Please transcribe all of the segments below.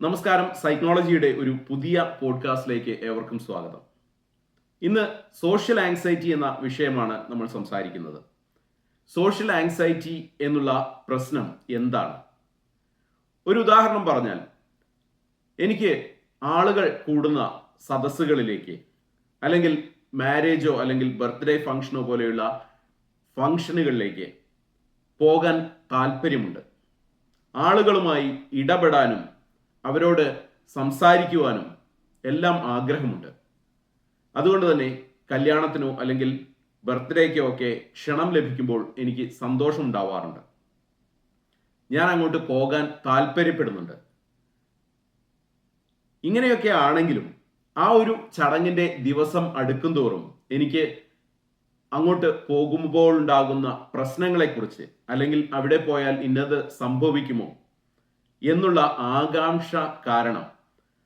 നമസ്കാരം. സൈക്കോളജിയുടെ ഒരു പുതിയ പോഡ്കാസ്റ്റിലേക്ക് ഏവർക്കും സ്വാഗതം. ഇന്ന് സോഷ്യൽ ആങ്സൈറ്റി എന്ന വിഷയമാണ് നമ്മൾ സംസാരിക്കുന്നത്. സോഷ്യൽ ആങ്സൈറ്റി എന്നുള്ള പ്രശ്നം എന്താണ്? ഒരു ഉദാഹരണം പറഞ്ഞാൽ എനിക്ക് ആളുകൾ കൂടുന്ന സദസ്സുകളിലേക്ക് അല്ലെങ്കിൽ മാരേജോ അല്ലെങ്കിൽ ബർത്ത്ഡേ ഫംഗ്ഷനോ പോലെയുള്ള ഫംഗ്ഷനുകളിലേക്ക് പോകാൻ താല്പര്യമുണ്ട്. ആളുകളുമായി ഇടപെടാനും അവരോട് സംസാരിക്കുവാനും എല്ലാം ആഗ്രഹമുണ്ട്. അതുകൊണ്ട് തന്നെ കല്യാണത്തിനോ അല്ലെങ്കിൽ ബർത്ത്ഡേക്കോ ഒക്കെ ക്ഷണം ലഭിക്കുമ്പോൾ എനിക്ക് സന്തോഷം ഉണ്ടാവാറുണ്ട്. ഞാൻ അങ്ങോട്ട് പോകാൻ താല്പര്യപ്പെടുന്നുണ്ട്. ഇങ്ങനെയൊക്കെ ആണെങ്കിലും ആ ഒരു ചടങ്ങിന്റെ ദിവസം അടുക്കും തോറും എനിക്ക് അങ്ങോട്ട് പോകുമ്പോൾ ഉണ്ടാകുന്ന പ്രശ്നങ്ങളെക്കുറിച്ച് അല്ലെങ്കിൽ അവിടെ പോയാൽ ഇന്നത് സംഭവിക്കുമോ എന്നുള്ള ആകാംക്ഷ കാരണം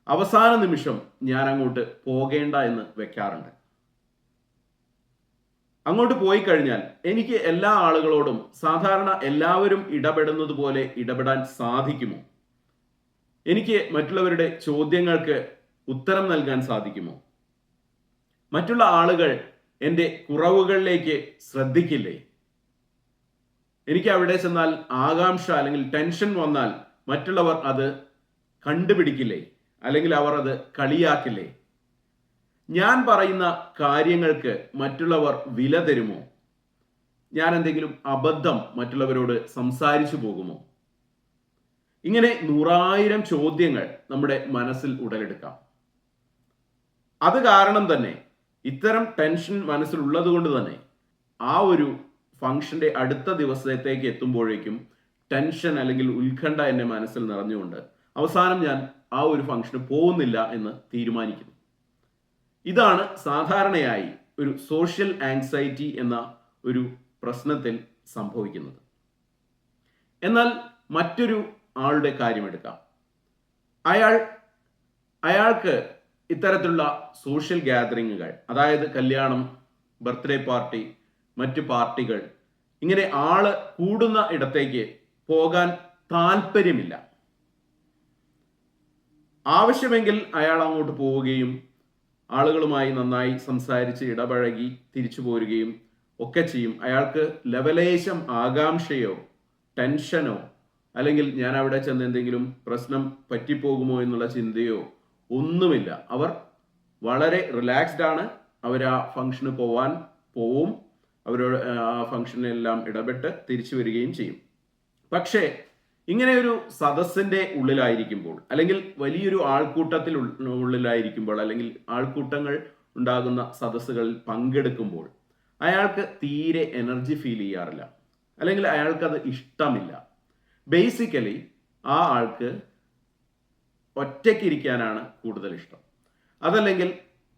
അവസാന നിമിഷം ഞാൻ അങ്ങോട്ട് പോകേണ്ട എന്ന് വെക്കാറുണ്ട്. അങ്ങോട്ട് പോയി കഴിഞ്ഞാൽ എനിക്ക് എല്ലാ ആളുകളോടും സാധാരണ എല്ലാവരും ഇടപെടുന്നത് പോലെ ഇടപെടാൻ സാധിക്കുമോ? എനിക്ക് മറ്റുള്ളവരുടെ ചോദ്യങ്ങൾക്ക് ഉത്തരം നൽകാൻ സാധിക്കുമോ? മറ്റുള്ള ആളുകൾ എന്റെ കുറവുകളിലേക്ക് ശ്രദ്ധിക്കില്ലേ? എനിക്ക് അവിടെ ചെന്നാൽ ആകാംക്ഷ അല്ലെങ്കിൽ ടെൻഷൻ വന്നാൽ മറ്റുള്ളവർ അത് കണ്ടുപിടിക്കില്ലേ? അല്ലെങ്കിൽ അവർ അത് കളിയാക്കില്ലേ? ഞാൻ പറയുന്ന കാര്യങ്ങൾക്ക് മറ്റുള്ളവർ വില തരുമോ? ഞാൻ എന്തെങ്കിലും അബദ്ധം മറ്റുള്ളവരോട് സംസാരിച്ചു പോകുമോ? ഇങ്ങനെ നൂറായിരം ചോദ്യങ്ങൾ നമ്മുടെ മനസ്സിൽ ഉടലെടുക്കാം. അത് കാരണം തന്നെ ഇത്തരം ടെൻഷൻ മനസ്സിലുള്ളത് കൊണ്ട് തന്നെ ആ ഒരു ഫംഗ്ഷന്റെ അടുത്ത ദിവസത്തേക്ക് എത്തുമ്പോഴേക്കും ടെൻഷൻ അല്ലെങ്കിൽ ഉത്കണ്ഠ എന്റെ മനസ്സിൽ നിറഞ്ഞുകൊണ്ട് അവസാനം ഞാൻ ആ ഒരു ഫംഗ്ഷന് പോകുന്നില്ല എന്ന് തീരുമാനിക്കുന്നു. ഇതാണ് സാധാരണയായി ഒരു സോഷ്യൽ ആങ്സൈറ്റി എന്ന ഒരു പ്രശ്നത്തിൽ സംഭവിക്കുന്നത്. എന്നാൽ മറ്റൊരു ആളുടെ കാര്യമെടുക്കാം അയാൾ അയാൾക്ക് ഇത്തരത്തിലുള്ള സോഷ്യൽ ഗാദറിങ്ങുകൾ അതായത് കല്യാണം ബർത്ത്ഡേ പാർട്ടി മറ്റു പാർട്ടികൾ ഇങ്ങനെ ആൾ കൂടുന്ന ഇടത്തേക്ക് പോകാൻ താല്പര്യമില്ല. ആവശ്യമെങ്കിൽ അയാൾ അങ്ങോട്ട് പോവുകയും ആളുകളുമായി നന്നായി സംസാരിച്ച് ഇടപഴകി തിരിച്ചു പോരുകയും ഒക്കെ ചെയ്യും. അയാൾക്ക് ലവലേശം ആകാംക്ഷയോ ടെൻഷനോ അല്ലെങ്കിൽ ഞാൻ അവിടെ ചെന്ന് എന്തെങ്കിലും പ്രശ്നം പറ്റിപ്പോകുമോ എന്നുള്ള ചിന്തയോ ഒന്നുമില്ല. അവർ വളരെ റിലാക്സ്ഡ് ആണ്. അവർ ആ ഫംഗ്ഷന് പോവാൻ പോവും. അവരോട് ആ ഫംഗ്ഷനിലെല്ലാം ഇടപെട്ട് തിരിച്ചു വരികയും ചെയ്യും. പക്ഷേ ഇങ്ങനെ ഒരു സദസ്സിന്റെ ഉള്ളിലായിരിക്കുമ്പോൾ അല്ലെങ്കിൽ വലിയൊരു ആൾക്കൂട്ടത്തിൽ ഉള്ളിലായിരിക്കുമ്പോൾ അല്ലെങ്കിൽ ആൾക്കൂട്ടങ്ങൾ ഉണ്ടാകുന്ന സദസ്സുകളിൽ പങ്കെടുക്കുമ്പോൾ അയാൾക്ക് തീരെ എനർജി ഫീൽ ചെയ്യാറില്ല. അല്ലെങ്കിൽ അയാൾക്ക് അത് ഇഷ്ടമില്ല. ബേസിക്കലി ആ ആൾക്ക് ഒറ്റയ്ക്കിരിക്കാനാണ് കൂടുതൽ ഇഷ്ടം അതല്ലെങ്കിൽ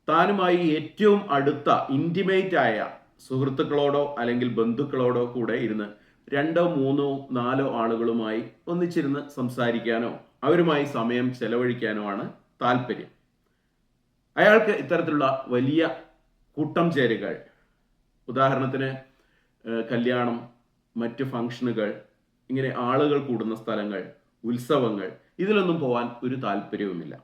താനുമായി ഏറ്റവും അടുത്ത ഇന്റിമേറ്റ് ആയ സുഹൃത്തുക്കളോടോ അല്ലെങ്കിൽ ബന്ധുക്കളോടോ കൂടെ ഇരുന്ന് രണ്ടോ മൂന്നോ നാലോ ആളുകളുമായി ഒന്നിച്ചിരുന്ന് സംസാരിക്കാനോ അവരുമായി സമയം ചെലവഴിക്കാനോ ആണ് താല്പര്യം. അയാൾക്ക് ഇത്തരത്തിലുള്ള വലിയ കൂട്ടം ചേരുകൾ ഉദാഹരണത്തിന് കല്യാണം മറ്റ് ഫംഗ്ഷനുകൾ ഇങ്ങനെ ആളുകൾ കൂടുന്ന സ്ഥലങ്ങൾ ഉത്സവങ്ങൾ ഇതിലൊന്നും പോവാൻ ഒരു താല്പര്യവുമില്ല.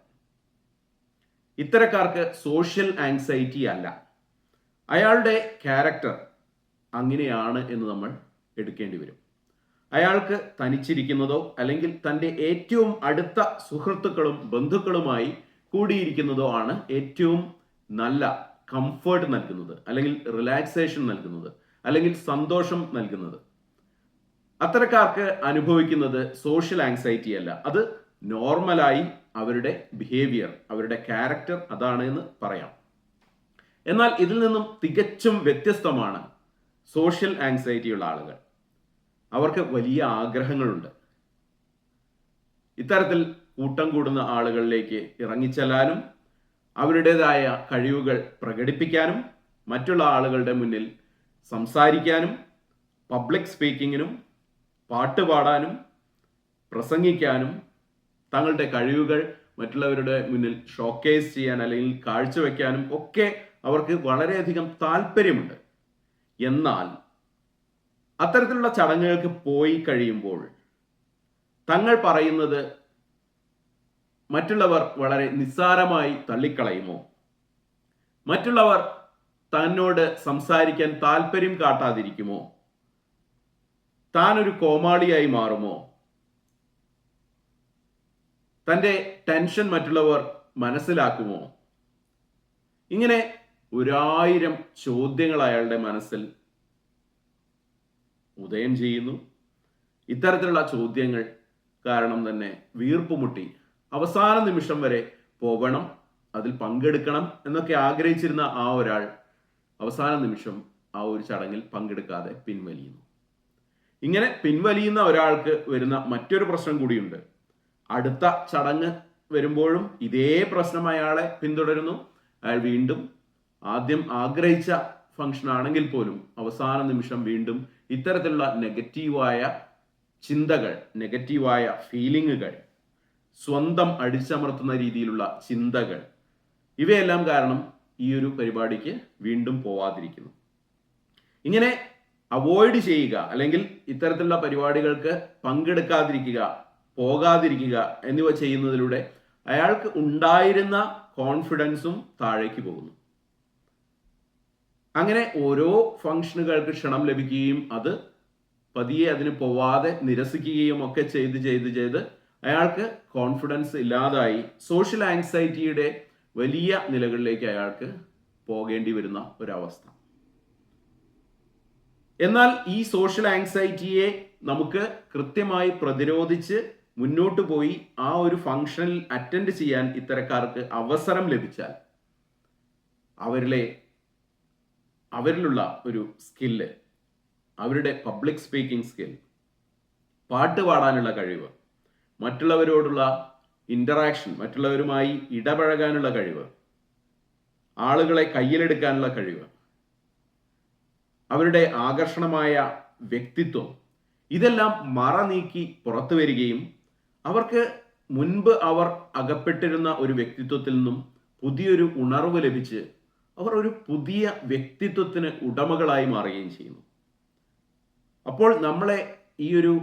ഇത്തരക്കാർക്ക് സോഷ്യൽ ആങ്സൈറ്റി അല്ല. അയാളുടെ ക്യാരക്ടർ അങ്ങനെയാണ് എന്ന് നമ്മൾ എടുക്കേണ്ടി വരും. അയാൾക്ക് തനിച്ചിരിക്കുന്നതോ അല്ലെങ്കിൽ തന്റെ ഏറ്റവും അടുത്ത സുഹൃത്തുക്കളും ബന്ധുക്കളുമായി കൂടിയിരിക്കുന്നതോ ആണ് ഏറ്റവും നല്ല കംഫേർട്ട് നൽകുന്നത് അല്ലെങ്കിൽ റിലാക്സേഷൻ നൽകുന്നത് അല്ലെങ്കിൽ സന്തോഷം നൽകുന്നത്. അത്തരക്കാർക്ക് അനുഭവിക്കുന്നത് സോഷ്യൽ ആങ്സൈറ്റി അല്ല. അത് നോർമലായി അവരുടെ ബിഹേവിയർ അവരുടെ ക്യാരക്ടർ അതാണ് എന്ന് പറയാം. എന്നാൽ ഇതിൽ നിന്നും തികച്ചും വ്യത്യസ്തമാണ് സോഷ്യൽ ആങ്സൈറ്റിയുള്ള ആളുകൾ. അവർക്ക് വലിയ ആഗ്രഹങ്ങളുണ്ട്. ഇത്തരത്തിൽ കൂട്ടം കൂടുന്ന ആളുകളിലേക്ക് ഇറങ്ങിച്ചെല്ലാനും അവരുടേതായ കഴിവുകൾ പ്രകടിപ്പിക്കാനും മറ്റുള്ള ആളുകളുടെ മുന്നിൽ സംസാരിക്കാനും പബ്ലിക് സ്പീക്കിങ്ങിനും പാട്ട് പാടാനും പ്രസംഗിക്കാനും തങ്ങളുടെ കഴിവുകൾ മറ്റുള്ളവരുടെ മുന്നിൽ ഷോക്കേസ് ചെയ്യാൻ അല്ലെങ്കിൽ കാഴ്ചവെക്കാനും ഒക്കെ അവർക്ക് വളരെയധികം താല്പര്യമുണ്ട് എന്നാൽ അത്തരത്തിലുള്ള ചടങ്ങുകൾക്ക് പോയി കഴിയുമ്പോൾ തങ്ങൾ പറയുന്നത് മറ്റുള്ളവർ വളരെ നിസ്സാരമായി തള്ളിക്കളയുമോ? മറ്റുള്ളവർ തന്നോട് സംസാരിക്കാൻ താല്പര്യം കാട്ടാതിരിക്കുമോ? താനൊരു കോമാളിയായി മാറുമോ? തന്റെ ടെൻഷൻ മറ്റുള്ളവർ മനസ്സിലാക്കുമോ? ഇങ്ങനെ ഒരായിരം ചോദ്യങ്ങൾ അയാളുടെ മനസ്സിൽ ഉദയം ചെയ്യുന്നു. ഇത്തരത്തിലുള്ള ചോദ്യങ്ങൾ കാരണം തന്നെ വീർപ്പുമുട്ടി അവസാന നിമിഷം വരെ പോകണം അതിൽ പങ്കെടുക്കണം എന്നൊക്കെ ആഗ്രഹിച്ചിരുന്ന ആ ഒരാൾ അവസാന നിമിഷം ആ ഒരു ചടങ്ങിൽ പങ്കെടുക്കാതെ പിൻവലിയുന്നു. ഇങ്ങനെ പിൻവലിയുന്ന ഒരാൾക്ക് വരുന്ന മറ്റൊരു പ്രശ്നം കൂടിയുണ്ട്. അടുത്ത ചടങ്ങ് വരുമ്പോഴും ഇതേ പ്രശ്നം അയാളെ പിന്തുടരുന്നു. അയാൾ വീണ്ടും ആദ്യം ആഗ്രഹിച്ച ഫംഗ്ഷൻ ആണെങ്കിൽ പോലും അവസാന നിമിഷം വീണ്ടും ഇത്തരത്തിലുള്ള നെഗറ്റീവായ ചിന്തകൾ നെഗറ്റീവായ ഫീലിങ്ങുകൾ സ്വന്തം അടിച്ചമർത്തുന്ന രീതിയിലുള്ള ചിന്തകൾ ഇവയെല്ലാം കാരണം ഈ ഒരു പരിപാടിക്ക് വീണ്ടും പോവാതിരിക്കുന്നു. ഇങ്ങനെ അവോയ്ഡ് ചെയ്യുക അല്ലെങ്കിൽ ഇത്തരത്തിലുള്ള പരിപാടികൾക്ക് പങ്കെടുക്കാതിരിക്കുക പോകാതിരിക്കുക എന്നിവ ചെയ്യുന്നതിലൂടെ അയാൾക്ക് ഉണ്ടായിരുന്ന കോൺഫിഡൻസും താഴേക്ക് പോകുന്നു. അങ്ങനെ ഓരോ ഫംഗ്ഷനുകൾക്ക് ക്ഷണം ലഭിക്കുകയും അത് പതിയെ അതിന് പോവാതെ നിരസിക്കുകയും ഒക്കെ ചെയ്ത് ചെയ്ത് ചെയ്ത് അയാൾക്ക് കോൺഫിഡൻസ് ഇല്ലാതായി. സോഷ്യൽ ആങ്സൈറ്റിയുടെ വലിയ നിലകളിലേക്ക് അയാൾക്ക് പോകേണ്ടി വരുന്ന ഒരവസ്ഥ. എന്നാൽ ഈ സോഷ്യൽ ആങ്സൈറ്റിയെ നമുക്ക് കൃത്യമായി പ്രതിരോധിച്ച് മുന്നോട്ട് പോയി ആ ഒരു ഫംഗ്ഷനിൽ അറ്റൻഡ് ചെയ്യാൻ ഇത്തരക്കാർക്ക് അവസരം ലഭിച്ചാൽ അവരിലെ അവരിലുള്ള ഒരു സ്കില്ല് അവരുടെ പബ്ലിക് സ്പീക്കിംഗ് സ്കിൽ പാട്ട് പാടാനുള്ള കഴിവ് മറ്റുള്ളവരോടുള്ള ഇന്ററാക്ഷൻ മറ്റുള്ളവരുമായി ഇടപഴകാനുള്ള കഴിവ് ആളുകളെ കയ്യിലെടുക്കാനുള്ള കഴിവ് അവരുടെ ആകർഷണമായ വ്യക്തിത്വം ഇതെല്ലാം മറ നീക്കി പുറത്തു വരികയും അവർക്ക് മുൻപ് അവർ അകപ്പെട്ടിരുന്ന ഒരു വ്യക്തിത്വത്തിൽ നിന്നും പുതിയൊരു ഉണർവ് ലഭിച്ച് അവർ ഒരു പുതിയ വ്യക്തിത്വത്തിന് ഉടമകളായി മാറുകയും ചെയ്യുന്നു. അപ്പോൾ നമ്മളെ ഈ ഒരു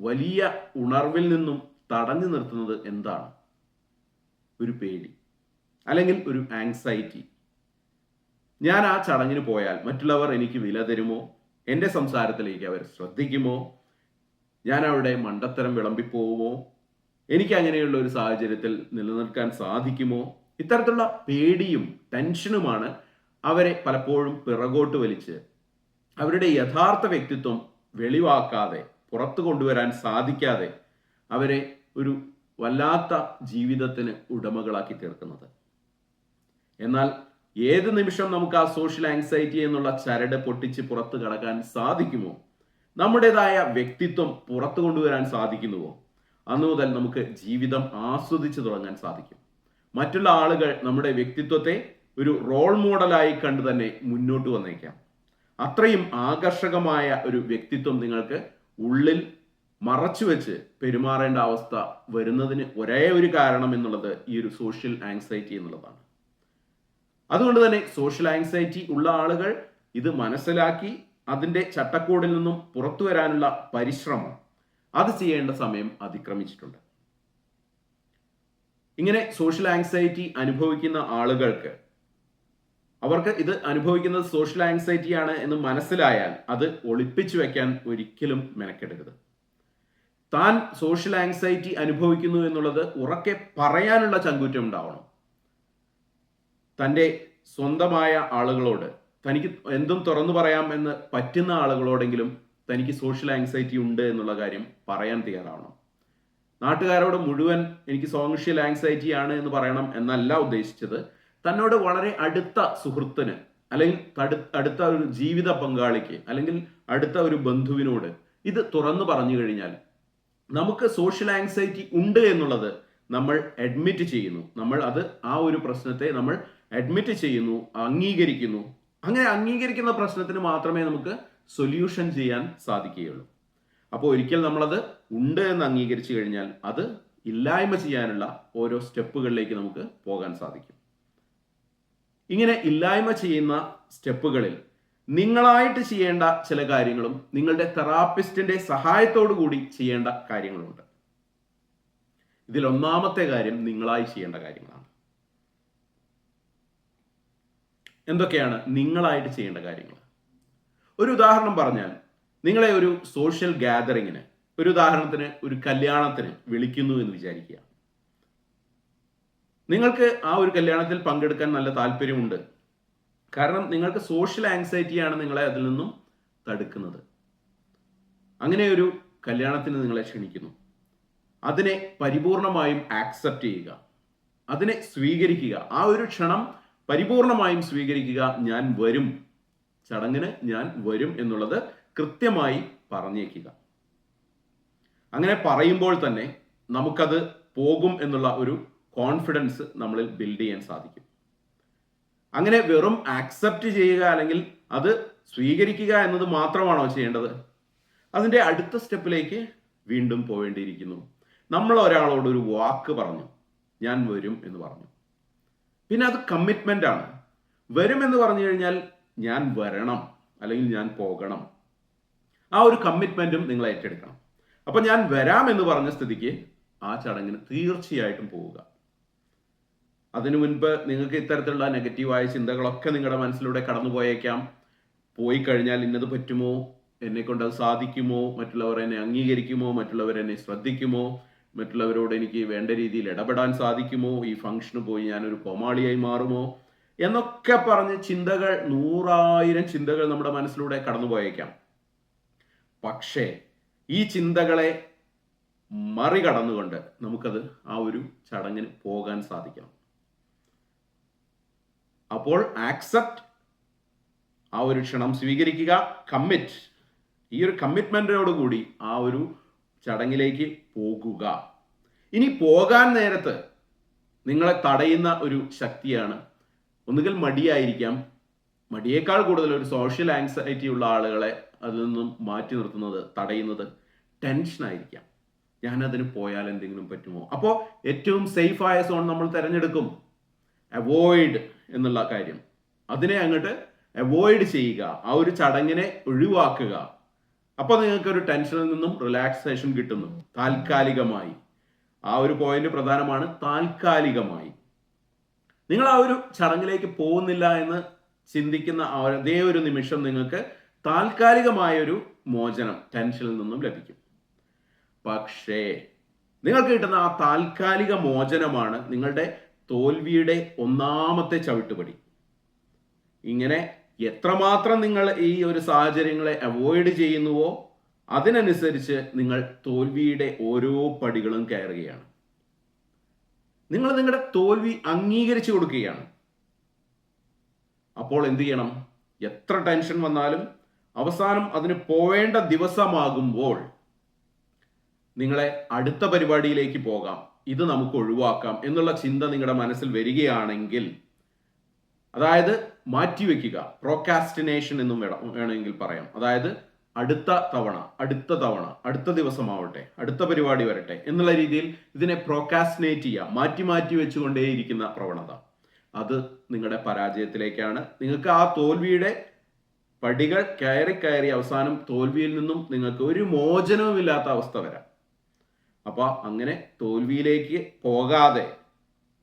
വലിയ ഉണർവിൽ നിന്നും തടഞ്ഞു നിർത്തുന്നത് എന്താണ്? ഒരു പേടി അല്ലെങ്കിൽ ഒരു ആങ്സൈറ്റി ഞാൻ ആ ചടങ്ങിന് പോയാൽ മറ്റുള്ളവർ എനിക്ക് വില തരുമോ? എന്റെ സംസാരത്തിലേക്ക് അവർ ശ്രദ്ധിക്കുമോ? ഞാൻ അവിടെ മണ്ടത്തരം വിളമ്പിപ്പോവുമോ? എനിക്ക് അങ്ങനെയുള്ള ഒരു സാഹചര്യത്തിൽ നിലനിൽക്കാൻ സാധിക്കുമോ? ഇത്തരത്തിലുള്ള പേടിയും ടെൻഷനുമാണ് അവരെ പലപ്പോഴും പിറകോട്ട് വലിച്ച് അവരുടെ യഥാർത്ഥ വ്യക്തിത്വം വെളിവാക്കാതെ പുറത്തു കൊണ്ടുവരാൻ സാധിക്കാതെ അവരെ ഒരു വല്ലാത്ത ജീവിതത്തിന് ഉടമകളാക്കി തീർക്കുന്നത്. എന്നാൽ ഏത് നിമിഷം നമുക്ക് ആ സോഷ്യൽ ആങ്സൈറ്റി എന്നുള്ള ചരട് പൊട്ടിച്ച് പുറത്തു കടക്കാൻ സാധിക്കുമോ? നമ്മുടേതായ വ്യക്തിത്വം പുറത്തു കൊണ്ടുവരാൻ സാധിക്കുന്നുവോ? അന്നു മുതൽ നമുക്ക് ജീവിതം ആസ്വദിച്ചു തുടങ്ങാൻ സാധിക്കും. മറ്റുള്ള ആളുകൾ നമ്മുടെ വ്യക്തിത്വത്തെ ഒരു റോൾ മോഡലായി കണ്ടു തന്നെ മുന്നോട്ട് വന്നേക്കാം. അത്രയും ആകർഷകമായ ഒരു വ്യക്തിത്വം നിങ്ങൾക്ക് ഉള്ളിൽ മറച്ചു വെച്ച് പെരുമാറേണ്ട അവസ്ഥ വരുന്നതിന് ഒരേ ഒരു കാരണം എന്നുള്ളത് ഈ ഒരു സോഷ്യൽ ആങ്സൈറ്റി എന്നുള്ളതാണ്. അതുകൊണ്ട് തന്നെ സോഷ്യൽ ആങ്സൈറ്റി ഉള്ള ആളുകൾ ഇത് മനസ്സിലാക്കി അതിന്റെ ചട്ടക്കൂടിൽ നിന്നും പുറത്തു വരാനുള്ള പരിശ്രമം അത് ചെയ്യേണ്ട സമയം അതിക്രമിച്ചിട്ടുണ്ട്. ഇങ്ങനെ സോഷ്യൽ ആങ്സൈറ്റി അനുഭവിക്കുന്ന ആളുകൾക്ക് അവർക്ക് ഇത് അനുഭവിക്കുന്നത് സോഷ്യൽ ആങ്സൈറ്റി ആണ് എന്ന് മനസ്സിലായാൽ അത് ഒളിപ്പിച്ചു വെക്കാൻ ഒരിക്കലും മെനക്കെടരുത്. താൻ സോഷ്യൽ ആങ്സൈറ്റി അനുഭവിക്കുന്നു എന്നുള്ളത് ഉറക്കെ പറയാനുള്ള ചങ്കൂറ്റം ഉണ്ടാവണം. തന്റെ സ്വന്തമായ ആളുകളോട് തനിക്ക് എന്തും തുറന്നു പറയാം എന്ന് പറ്റുന്ന ആളുകളോടെങ്കിലും തനിക്ക് സോഷ്യൽ ആങ്സൈറ്റി ഉണ്ട് എന്നുള്ള കാര്യം പറയാൻ തയ്യാറാവണം. നാട്ടുകാരോട് മുഴുവൻ എനിക്ക് സോഷ്യൽ ആങ്സൈറ്റി ആണ് എന്ന് പറയണം എന്നല്ല ഉദ്ദേശിച്ചത്. തന്നോട് വളരെ അടുത്ത സുഹൃത്തിന് അല്ലെങ്കിൽ അടുത്ത ഒരു ജീവിത പങ്കാളിക്ക് അല്ലെങ്കിൽ അടുത്ത ഒരു ബന്ധുവിനോട് ഇത് തുറന്നു പറഞ്ഞു കഴിഞ്ഞാൽ നമുക്ക് സോഷ്യൽ ആങ്സൈറ്റി ഉണ്ട് എന്നുള്ളത് നമ്മൾ അഡ്മിറ്റ് ചെയ്യുന്നു. നമ്മൾ അത് ആ ഒരു പ്രശ്നത്തെ നമ്മൾ അഡ്മിറ്റ് ചെയ്യുന്നു അംഗീകരിക്കുന്നു. അങ്ങനെ അംഗീകരിക്കുന്ന പ്രശ്നത്തിന് മാത്രമേ നമുക്ക് സൊല്യൂഷൻ ചെയ്യാൻ സാധിക്കുകയുള്ളൂ. അപ്പോൾ ഒരിക്കൽ നമ്മളത് ഉണ്ട് എന്ന് അംഗീകരിച്ചു കഴിഞ്ഞാൽ അത് ഇല്ലായ്മ ചെയ്യാനുള്ള ഓരോ സ്റ്റെപ്പുകളിലേക്ക് നമുക്ക് പോകാൻ സാധിക്കും. ഇങ്ങനെ ഇല്ലായ്മ ചെയ്യുന്ന സ്റ്റെപ്പുകളിൽ നിങ്ങളായിട്ട് ചെയ്യേണ്ട ചില കാര്യങ്ങളും നിങ്ങളുടെ തെറാപ്പിസ്റ്റിന്റെ സഹായത്തോടു കൂടി ചെയ്യേണ്ട കാര്യങ്ങളുണ്ട് ഇതിൽ ഒന്നാമത്തെ കാര്യം നിങ്ങളായി ചെയ്യേണ്ട കാര്യങ്ങളാണ്. എന്തൊക്കെയാണ് നിങ്ങളായിട്ട് ചെയ്യേണ്ട കാര്യങ്ങൾ? ഒരു ഉദാഹരണം പറഞ്ഞാൽ നിങ്ങളെ ഒരു സോഷ്യൽ ഗാദറിങ്ങിന് ഒരു ഉദാഹരണത്തിന് ഒരു കല്യാണത്തിന് വിളിക്കുന്നു എന്ന് വിചാരിക്കുക. നിങ്ങൾക്ക് ആ ഒരു കല്യാണത്തിൽ പങ്കെടുക്കാൻ നല്ല താല്പര്യമുണ്ട്. കാരണം നിങ്ങൾക്ക് സോഷ്യൽ ആങ്സൈറ്റിയാണ് നിങ്ങളെ അതിൽ നിന്നും തടുക്കുന്നത്. അങ്ങനെ ഒരു കല്യാണത്തിന് നിങ്ങളെ ക്ഷണിക്കുന്നു. അതിനെ പരിപൂർണമായും ആക്സെപ്റ്റ് ചെയ്യുക. അതിനെ സ്വീകരിക്കുക. ആ ഒരു ക്ഷണം പരിപൂർണമായും സ്വീകരിക്കുക ഞാൻ വരും. ചടങ്ങിന് ഞാൻ വരും എന്നുള്ളത് കൃത്യമായി പറഞ്ഞേക്കുക. അങ്ങനെ പറയുമ്പോൾ തന്നെ നമുക്കത് പോകും എന്നുള്ള ഒരു കോൺഫിഡൻസ് നമ്മളിൽ ബിൽഡ് ചെയ്യാൻ സാധിക്കും. അങ്ങനെ വെറും ആക്സെപ്റ്റ് ചെയ്യുക അല്ലെങ്കിൽ അത് സ്വീകരിക്കുക എന്നത് മാത്രമാണോ ചെയ്യേണ്ടത്? അതിന്റെ അടുത്ത സ്റ്റെപ്പിലേക്ക് വീണ്ടും പോവേണ്ടിയിരിക്കുന്നു. നമ്മൾ ഒരാളോട് ഒരു വാക്ക് പറഞ്ഞു ഞാൻ വരും എന്ന് പറഞ്ഞു. പിന്നെ അത് കമ്മിറ്റ്മെന്റ് ആണ്. വരും എന്ന് പറഞ്ഞു കഴിഞ്ഞാൽ ഞാൻ വരണം അല്ലെങ്കിൽ ഞാൻ പോകണം. ആ ഒരു കമ്മിറ്റ്മെന്റും നിങ്ങൾ ഏറ്റെടുക്കണം. അപ്പൊ ഞാൻ വരാം എന്ന് പറഞ്ഞ സ്ഥിതിക്ക് ആ ചടങ്ങിന് തീർച്ചയായിട്ടും പോവുക. അതിനു മുൻപ് നിങ്ങൾക്ക് ഇത്തരത്തിലുള്ള നെഗറ്റീവായ ചിന്തകളൊക്കെ നിങ്ങളുടെ മനസ്സിലൂടെ കടന്നു പോയേക്കാം പോയി കഴിഞ്ഞാൽ ഇന്നത് പറ്റുമോ? എന്നെ കൊണ്ട് അത് സാധിക്കുമോ? മറ്റുള്ളവർ എന്നെ അംഗീകരിക്കുമോ? മറ്റുള്ളവർ എന്നെ ശ്രദ്ധിക്കുമോ? മറ്റുള്ളവരോട് എനിക്ക് വേണ്ട രീതിയിൽ ഇടപെടാൻ സാധിക്കുമോ? ഈ ഫംഗ്ഷന് പോയി ഞാനൊരു കോമാളിയായി മാറുമോ? എന്നൊക്കെ പറഞ്ഞ് ചിന്തകൾ നൂറായിരം ചിന്തകൾ നമ്മുടെ മനസ്സിലൂടെ കടന്നുപോയേക്കാം. പക്ഷേ ഈ ചിന്തകളെ മറികടന്നുകൊണ്ട് നമുക്കത് ആ ഒരു ചടങ്ങിന് പോകാൻ സാധിക്കണം. അപ്പോൾ ആക്സെപ്റ്റ് ആ ഒരു ക്ഷണം സ്വീകരിക്കുക കമ്മിറ്റ് ഈ ഒരു കമ്മിറ്റ്മെന്റോട് കൂടി ആ ഒരു ചടങ്ങിലേക്ക് പോകുക. ഇനി പോകാൻ നേരത്ത് നിങ്ങളെ തടയുന്ന ഒരു ശക്തിയാണ് ഒന്നുകിൽ മടിയായിരിക്കാം. മടിയേക്കാൾ കൂടുതൽ ഒരു സോഷ്യൽ ആങ്സൈറ്റി ഉള്ള ആളുകളെ അതിൽ നിന്നും മാറ്റി നിർത്തുന്നത് തടയുന്നത് ഞാൻ അതിന് പോയാൽ എന്തെങ്കിലും പറ്റുമോ? അപ്പോൾ ഏറ്റവും സേഫായ സോൺ നമ്മൾ തിരഞ്ഞെടുക്കും. അവോയ്ഡ് എന്നുള്ള കാര്യം. അതിനെ അങ്ങോട്ട് അവോയ്ഡ് ചെയ്യുക. ആ ഒരു ചടങ്ങിനെ ഒഴിവാക്കുക. അപ്പോൾ നിങ്ങൾക്ക് ഒരു ടെൻഷനിൽ നിന്നും റിലാക്സേഷൻ കിട്ടുന്നു. താൽക്കാലികമായി. ആ ഒരു പോയിന്റ് പ്രധാനമാണ് താൽക്കാലികമായി. നിങ്ങൾ ആ ഒരു ചടങ്ങിലേക്ക് പോകുന്നില്ല എന്ന് ചിന്തിക്കുന്ന അതേ ഒരു നിമിഷം നിങ്ങൾക്ക് താൽക്കാലികമായ ഒരു മോചനം ടെൻഷനിൽ നിന്നും ലഭിക്കും. പക്ഷേ നിങ്ങൾക്ക് കിട്ടുന്ന ആ താൽക്കാലിക മോചനമാണ് നിങ്ങളുടെ തോൽവിയുടെ ഒന്നാമത്തെ ചവിട്ടുപടി. ഇങ്ങനെ എത്രമാത്രം നിങ്ങൾ ഈ ഒരു സാഹചര്യങ്ങളെ അവോയ്ഡ് ചെയ്യുന്നുവോ അതിനനുസരിച്ച് നിങ്ങൾ തോൽവിയുടെ ഓരോ പടികളും കയറുകയാണ്. നിങ്ങൾ നിങ്ങളുടെ തോൽവി അംഗീകരിച്ചു കൊടുക്കുകയാണ്. അപ്പോൾ എന്ത് ചെയ്യണം? എത്ര ടെൻഷൻ വന്നാലും അവസാനം അതിന് പോവേണ്ട ദിവസമാകുമ്പോൾ നിങ്ങളെ അടുത്ത പരിപാടിയിലേക്ക് പോകാം. ഇത് നമുക്ക് ഒഴിവാക്കാം എന്നുള്ള ചിന്ത നിങ്ങളുടെ മനസ്സിൽ വരികയാണെങ്കിൽ അതായത് മാറ്റിവെക്കുക പ്രോക്കാസ്റ്റിനേഷൻ എന്നും വേണമെങ്കിൽ പറയാം. അതായത് അടുത്ത തവണ അടുത്ത തവണ അടുത്ത ദിവസമാവട്ടെ അടുത്ത പരിപാടി വരട്ടെ എന്നുള്ള രീതിയിൽ ഇതിനെ പ്രോക്കാസ്റ്റിനേറ്റ് ചെയ്യുക. മാറ്റി മാറ്റി വെച്ചുകൊണ്ടേയിരിക്കുന്ന പ്രവണത. അത് നിങ്ങളുടെ പരാജയത്തിലേക്കാണ്. നിങ്ങൾക്ക് ആ തോൽവിയുടെ പടികൾ കയറി കയറി അവസാനം തോൽവിയിൽ നിന്നും നിങ്ങൾക്ക് ഒരു മോചനവുമില്ലാത്ത അവസ്ഥ വരാം. അപ്പൊ അങ്ങനെ തോൽവിയിലേക്ക് പോകാതെ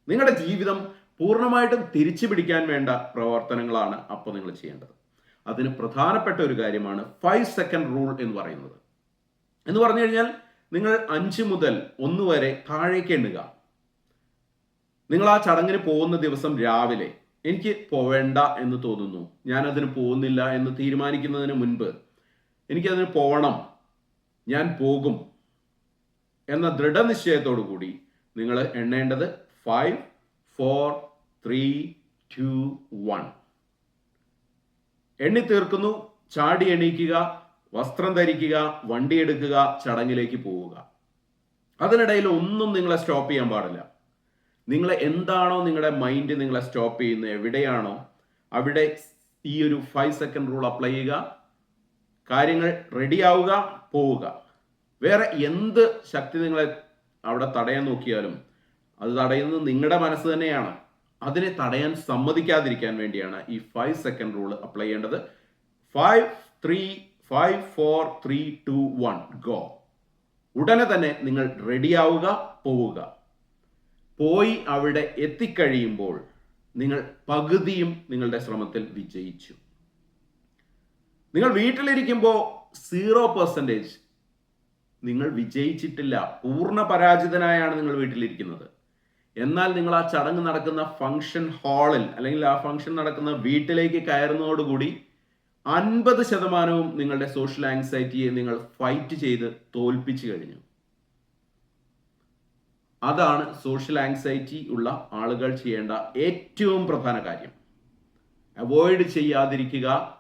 നിങ്ങളുടെ ജീവിതം പൂർണമായിട്ടും തിരിച്ചു പിടിക്കാൻ വേണ്ട പ്രവർത്തനങ്ങളാണ് അപ്പോൾ നിങ്ങൾ ചെയ്യേണ്ടത്. അതിന് പ്രധാനപ്പെട്ട ഒരു കാര്യമാണ് ഫൈവ് സെക്കൻഡ് റൂൾ എന്ന് പറയുന്നത്. എന്ന് പറഞ്ഞു കഴിഞ്ഞാൽ നിങ്ങൾ അഞ്ച് മുതൽ ഒന്ന് വരെ താഴേക്ക് എണ്ണുക. നിങ്ങൾ ആ ചടങ്ങിന് പോകുന്ന ദിവസം രാവിലെ എനിക്ക് പോവേണ്ട എന്ന് തോന്നുന്നു. ഞാൻ അതിന് പോകുന്നില്ല എന്ന് തീരുമാനിക്കുന്നതിന് മുൻപ് എനിക്കതിന് പോകണം ഞാൻ പോകും എന്ന ദൃഢനിശ്ചയത്തോടു കൂടി നിങ്ങൾ എണ്ണേണ്ടത് five four three two one എണ്ണി തീർക്കുന്നു ചാടി എണീക്കുക വസ്ത്രം ധരിക്കുക വണ്ടി എടുക്കുക ചടങ്ങിലേക്ക് പോവുക. അതിനിടയിൽ ഒന്നും നിങ്ങളെ സ്റ്റോപ്പ് ചെയ്യാൻ പാടില്ല. നിങ്ങളെ എന്താണോ നിങ്ങളുടെ മൈൻഡ് നിങ്ങളെ സ്റ്റോപ്പ് ചെയ്യുന്നത് എവിടെയാണോ അവിടെ ഈ ഒരു ഫൈവ് സെക്കൻഡ് റൂൾ അപ്ലൈ ചെയ്യുക. കാര്യങ്ങൾ റെഡിയാവുക പോവുക. വേറെ എന്ത് ശക്തി നിങ്ങളെ അവിടെ തടയാൻ നോക്കിയാലും അത് തടയുന്നത് നിങ്ങളുടെ മനസ്സ് തന്നെയാണ്. അതിനെ തടയാൻ സമ്മതിക്കാതിരിക്കാൻ വേണ്ടിയാണ് ഈ ഫൈവ് സെക്കൻഡ് റൂൾ അപ്ലൈ ചെയ്യേണ്ടത്. Five three five four three two one go ഉടനെ തന്നെ നിങ്ങൾ റെഡിയാവുക പോവുക. പോയി അവിടെ എത്തിക്കഴിയുമ്പോൾ നിങ്ങൾ പകുതിയും നിങ്ങളുടെ ശ്രമത്തിൽ വിജയിച്ചു. നിങ്ങൾ വീട്ടിലിരിക്കുമ്പോൾ സീറോ പെർസെന്റേജ് നിങ്ങൾ വിജയിച്ചിട്ടില്ല. പൂർണ പരാജിതനായാണ് നിങ്ങൾ വീട്ടിലിരിക്കുന്നത്. എന്നാൽ നിങ്ങൾ ആ ചടങ്ങ് നടക്കുന്ന ഫംഗ്ഷൻ ഹാളിൽ അല്ലെങ്കിൽ ആ ഫംഗ്ഷൻ നടക്കുന്ന വീട്ടിലേക്ക് കയറുന്നതോടുകൂടി അൻപത് ശതമാനവും നിങ്ങളുടെ സോഷ്യൽ ആങ്സൈറ്റിയെ നിങ്ങൾ ഫൈറ്റ് ചെയ്ത് തോൽപ്പിച്ചു കഴിഞ്ഞു. അതാണ് സോഷ്യൽ ആങ്സൈറ്റി ഉള്ള ആളുകൾ ചെയ്യേണ്ട ഏറ്റവും പ്രധാന കാര്യം. അവോയ്ഡ് ചെയ്യാതിരിക്കുക.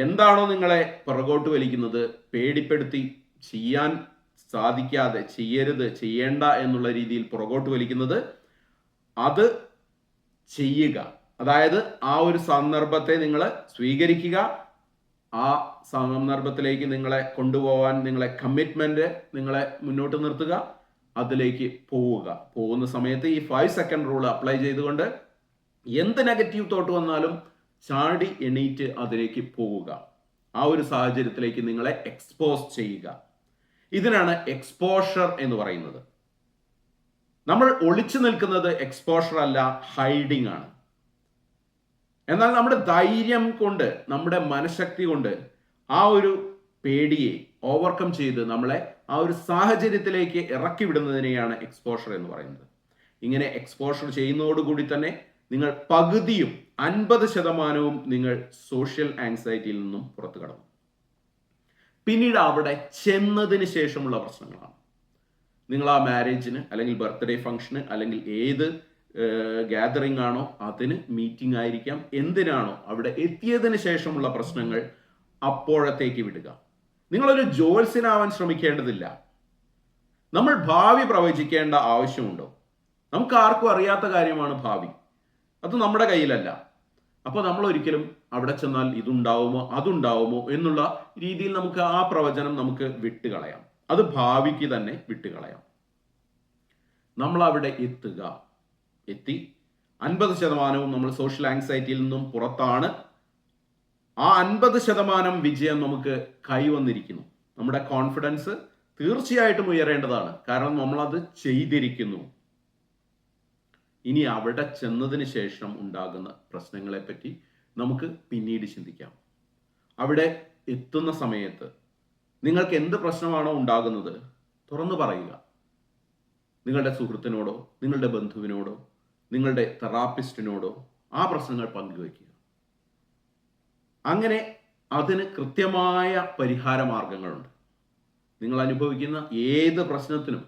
എന്താണോ നിങ്ങളെ പുറകോട്ട് വലിക്കുന്നത്. പേടിപ്പെടുത്തി ചെയ്യാൻ സാധിക്കാതെ ചെയ്യരുത് ചെയ്യേണ്ട എന്നുള്ള രീതിയിൽ പുറകോട്ട് വലിക്കുന്നത് അത് ചെയ്യുക. അതായത് ആ ഒരു സന്ദർഭത്തെ നിങ്ങൾ സ്വീകരിക്കുക. ആ സന്ദർഭത്തിലേക്ക് നിങ്ങളെ കൊണ്ടുപോകാൻ നിങ്ങളെ കമ്മിറ്റ്മെന്റ് നിങ്ങളെ മുന്നോട്ട് നിർത്തുക. അതിലേക്ക് പോവുക. പോകുന്ന സമയത്ത് ഈ ഫൈവ് സെക്കൻഡ് റൂൾ അപ്ലൈ ചെയ്തുകൊണ്ട് എന്ത് നെഗറ്റീവ് തോട്ട് വന്നാലും ചാടി എണീറ്റ് അതിലേക്ക് പോവുക. ആ ഒരു സാഹചര്യത്തിലേക്ക് നിങ്ങളെ എക്സ്പോസ് ചെയ്യുക. ഇതിനാണ് എക്സ്പോഷർ എന്ന് പറയുന്നത്. നമ്മൾ ഒളിച്ചു നിൽക്കുന്നത് എക്സ്പോഷർ അല്ല ഹൈഡിങ് ആണ്. എന്നാൽ നമ്മുടെ ധൈര്യം കൊണ്ട് നമ്മുടെ മനഃശക്തി കൊണ്ട് ആ ഒരു പേടിയെ ഓവർകം ചെയ്ത് നമ്മളെ ആ ഒരു സാഹചര്യത്തിലേക്ക് ഇറക്കി വിടുന്നതിനെയാണ് എക്സ്പോഷർ എന്ന് പറയുന്നത്. ഇങ്ങനെ എക്സ്പോഷർ ചെയ്യുന്നതോടുകൂടി തന്നെ നിങ്ങൾ പകുതിയും അൻപത് ശതമാനവും നിങ്ങൾ സോഷ്യൽ ആങ്സൈറ്റിയിൽ നിന്നും പുറത്തു കടന്നു. പിന്നീട് അവിടെ ചെന്നതിന് ശേഷമുള്ള പ്രശ്നങ്ങളാണ്. നിങ്ങൾ ആ മാരേജിന് അല്ലെങ്കിൽ ബർത്ത്ഡേ ഫംഗ്ഷന് അല്ലെങ്കിൽ ഏത് ഗാദറിംഗ് ആണോ അതിന് മീറ്റിംഗ് ആയിരിക്കാം. എന്തിനാണോ അവിടെ എത്തിയതിന് ശേഷമുള്ള പ്രശ്നങ്ങൾ അപ്പോഴത്തേക്ക് വിടുക. നിങ്ങളൊരു ജോത്സ്യനാവാൻ ശ്രമിക്കേണ്ടതില്ല. നമ്മൾ ഭാവി പ്രവചിക്കേണ്ട ആവശ്യമുണ്ടോ? നമുക്ക് ആർക്കും അറിയാത്ത കാര്യമാണ് ഭാവി. അത് നമ്മുടെ കയ്യിലല്ല. അപ്പോൾ നമ്മൾ ഒരിക്കലും അവിടെ ചെന്നാൽ ഇതുണ്ടാവുമോ അതുണ്ടാവുമോ എന്നുള്ള രീതിയിൽ നമുക്ക് ആ പ്രവചനം നമുക്ക് വിട്ടുകളയാം. അത് ഭാവിക്ക് തന്നെ വിട്ടുകളയാം. നമ്മൾ അവിടെ എത്തുക. എത്തി. അൻപത് ശതമാനവും നമ്മൾ സോഷ്യൽ ആങ്സൈറ്റിയിൽ നിന്നും പുറത്താണ്. ആ അൻപത് ശതമാനം വിജയം നമുക്ക് കൈവന്നിരിക്കുന്നു. നമ്മുടെ കോൺഫിഡൻസ് തീർച്ചയായിട്ടും ഉയരേണ്ടതാണ്. കാരണം നമ്മളത് ചെയ്തിരിക്കുന്നു. ഇനി അവിടെ ചെന്നതിന് ശേഷം ഉണ്ടാകുന്ന പ്രശ്നങ്ങളെ പറ്റി നമുക്ക് പിന്നീട് ചിന്തിക്കാം. അവിടെ എത്തുന്ന സമയത്ത് നിങ്ങൾക്ക് എന്ത് പ്രശ്നമാണോ ഉണ്ടാകുന്നത് തുറന്നു പറയുക. നിങ്ങളുടെ സുഹൃത്തിനോടോ നിങ്ങളുടെ ബന്ധുവിനോടോ നിങ്ങളുടെ തെറാപ്പിസ്റ്റിനോടോ ആ പ്രശ്നങ്ങൾ പങ്കുവയ്ക്കുക. അങ്ങനെ അതിന് കൃത്യമായ പരിഹാര മാർഗങ്ങളുണ്ട് നിങ്ങൾ അനുഭവിക്കുന്ന ഏത് പ്രശ്നത്തിനും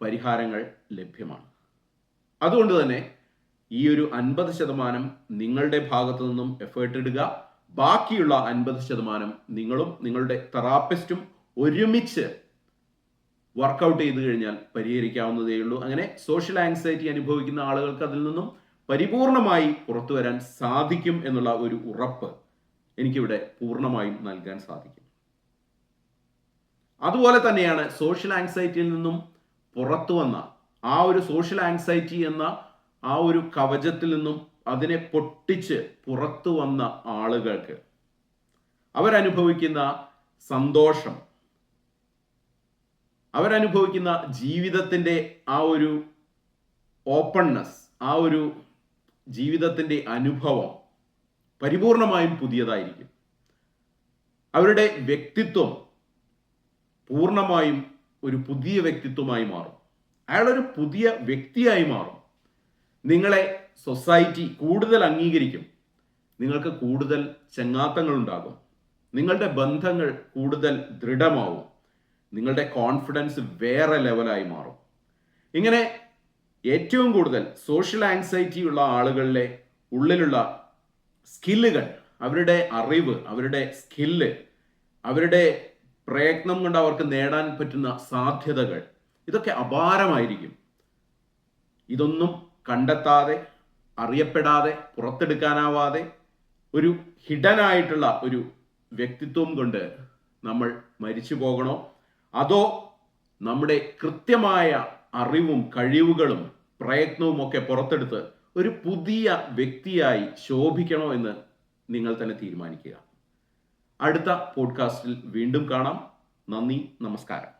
പരിഹാരങ്ങൾ ലഭ്യമാണ്. അതുകൊണ്ട് തന്നെ ഈ ഒരു അൻപത് ശതമാനം നിങ്ങളുടെ ഭാഗത്തു നിന്നും എഫേർട്ട് ഇടുക ബാക്കിയുള്ള അൻപത് ശതമാനം നിങ്ങളും നിങ്ങളുടെ തെറാപ്പിസ്റ്റും ഒരുമിച്ച് വർക്കൗട്ട് ചെയ്തു കഴിഞ്ഞാൽ പരിഹരിക്കാവുന്നതേ ഉള്ളൂ അങ്ങനെ സോഷ്യൽ ആങ്സൈറ്റി അനുഭവിക്കുന്ന ആളുകൾക്ക് അതിൽ നിന്നും പരിപൂർണമായി പുറത്തു വരാൻ സാധിക്കും എന്നുള്ള ഒരു ഉറപ്പ് എനിക്കിവിടെ പൂർണമായും നൽകാൻ സാധിക്കും. അതുപോലെ തന്നെയാണ് സോഷ്യൽ ആങ്സൈറ്റിയിൽ നിന്നും പുറത്തു വന്ന ആ ഒരു സോഷ്യൽ ആങ്സൈറ്റി എന്ന ആ ഒരു കവചത്തിൽ നിന്നും അതിനെ പൊട്ടിച്ച് പുറത്തു വന്ന ആളുകൾക്ക് അവരനുഭവിക്കുന്ന സന്തോഷം അവരനുഭവിക്കുന്ന ജീവിതത്തിന്റെ ആ ഒരു ഓപ്പൺനെസ് ആ ഒരു ജീവിതത്തിന്റെ അനുഭവം പരിപൂർണമായും പുതിയതായിരിക്കും. അവരുടെ വ്യക്തിത്വം പൂർണമായും ഒരു പുതിയ വ്യക്തിത്വമായി മാറും. അയാളൊരു പുതിയ വ്യക്തിയായി മാറും. നിങ്ങളെ സൊസൈറ്റി കൂടുതൽ അംഗീകരിക്കും. നിങ്ങൾക്ക് കൂടുതൽ ചങ്ങാത്തങ്ങൾ ഉണ്ടാകും. നിങ്ങളുടെ ബന്ധങ്ങൾ കൂടുതൽ ദൃഢമാവും. നിങ്ങളുടെ കോൺഫിഡൻസ് വേറെ ലെവലായി മാറും. ഇങ്ങനെ ഏറ്റവും കൂടുതൽ സോഷ്യൽ ആൻസൈറ്റി ഉള്ള ആളുകളിലെ ഉള്ളിലുള്ള സ്കില്ലുകൾ അവരുടെ അറിവ് അവരുടെ സ്കില്ല് അവരുടെ പ്രയത്നം കൊണ്ട് അവർക്ക് നേടാൻ പറ്റുന്ന സാധ്യതകൾ ഇതൊക്കെ അപാരമായിരിക്കും. ഇതൊന്നും കണ്ടെത്താതെ അറിയപ്പെടാതെ പുറത്തെടുക്കാനാവാതെ ഒരു ഹിഡൻ ആയിട്ടുള്ള ഒരു വ്യക്തിത്വം കൊണ്ട് നമ്മൾ മരിച്ചു പോകണോ? അതോ നമ്മുടെ കൃത്യമായ അറിവും കഴിവുകളും പ്രയത്നവും ഒക്കെ പുറത്തെടുത്ത് ഒരു പുതിയ വ്യക്തിയായി ശോഭിക്കണോ എന്ന് നിങ്ങൾ തന്നെ തീരുമാനിക്കുക. അടുത്ത പോഡ്കാസ്റ്റിൽ വീണ്ടും കാണാം. നന്ദി നമസ്കാരം.